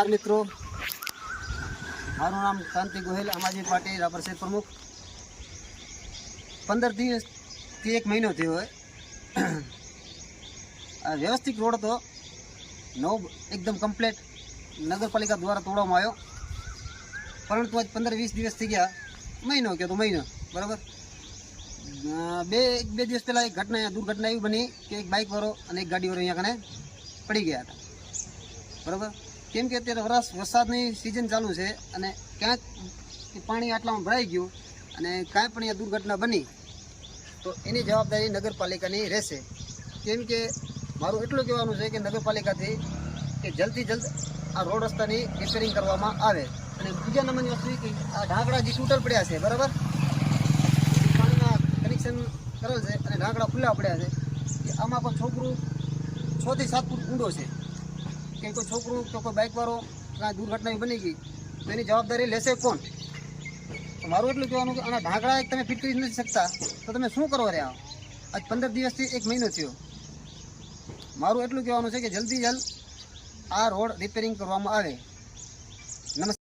નમસ્કાર મિત્રો. મારું નામ કાંતિ ગોહિલ આમ આદમી પાર્ટી રાપર શહેર પ્રમુખ. પંદર દિવસથી એક મહિનો થયો હોય. વ્યવસ્થિત રોડ હતો. નવ એકદમ કમ્પ્લેટ નગરપાલિકા દ્વારા તોડવામાં આવ્યો. પરંતુ આજ પંદર વીસ દિવસ થઈ ગયા. મહિનો કયો તો મહિનો, બરાબર? બે, એક, બે દિવસ પહેલાં એક ઘટના દુર્ઘટના એવી બની કે એક બાઇક વાળો અને એક ગાડીવાળો અહીંયા કને પડી ગયા હતા. બરાબર? કેમ કે અત્યારે વરસ વરસાદની સિઝન ચાલુ છે અને ક્યાંક પાણી આટલામાં ભરાઈ ગયું અને કાંઈ પણ અહીંયા દુર્ઘટના બની, તો એની જવાબદારી નગરપાલિકાની રહેશે. કેમ કે મારું એટલું કહેવાનું છે કે નગરપાલિકાથી કે જલ્દી જલ્દ આ રોડ રસ્તાની રિપેરિંગ કરવામાં આવે. અને બીજા નંબરની વસ્તુ કે આ ઢાંકડા જે તૂટલ પડ્યા છે, બરાબર? પાણીના કનેક્શન કરેલ છે અને ઢાંકડા ખુલ્લા પડ્યા છે. આમાં પણ છોકરું છ થી સાત ફૂટ ઊંડો છે. કે કોઈ છોકરું, કે કોઈ બાઇકવાળો કાંઈ દુર્ઘટના બની ગઈ, તો એની જવાબદારી લેશે કોણ? મારું એટલું કહેવાનું કે આના ઢાંકડા તમે ફિટ કરી નથી શકતા, તો તમે શું કરવા રહ્યા? આજ પંદર દિવસથી એક મહિનો થયો. મારું એટલું કહેવાનું છે કે જલ્દી જલ્દ આ રોડ રિપેરિંગ કરવામાં આવે. નમસ્કાર.